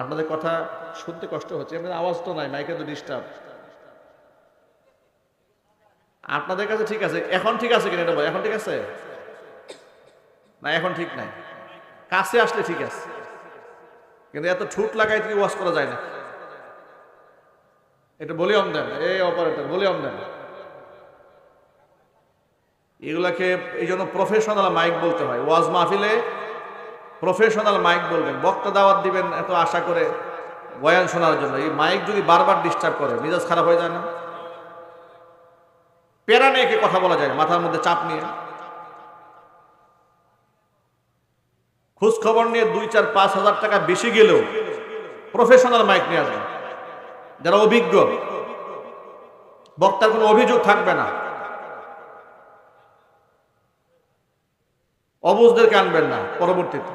আপনাদের কথা শুনতে কষ্ট হচ্ছে এমনি আওয়াজ তো নাই, মাইকে তো ডিস্টার্ব আপনাদের কাছে ঠিক আছে, এখন ঠিক আছে কিনা এখন ঠিক আছে? না, এখন ঠিক নাই। কাছে আসলে ঠিক আছে। কিন্তু এত ঠুট লাগাই কি ওয়াশ করা যায় না। এটা ভলিউম দেন, এই অপারেটর ভলিউম দেন। এগুলাকে এই জন্য প্রফেশনাল মাইক বলতে হয়, ওয়াজ মাহফিলে প্রফেশনাল মাইক বলবেন। বক্তা দাওয়াত দিবেন এত আশা করে বয়ান শোনার জন্য। এই মাইক যদি বারবার ডিস্টার্ব করে, মেজাজ খারাপ হয়ে যায় না? প্যারা নিয়ে কথা বলা যায়? মাথার মধ্যে চাপ নিয়ে। খোঁজ খবর নিয়ে দুই চার পাঁচ হাজার টাকা বেশি গেলেও প্রফেশনাল মাইক নিয়ে আসবেন যারা অভিজ্ঞ, বক্তার কোনো অভিযোগ থাকবে না। অবুজদেরকে আনবেন না পরবর্তীতে।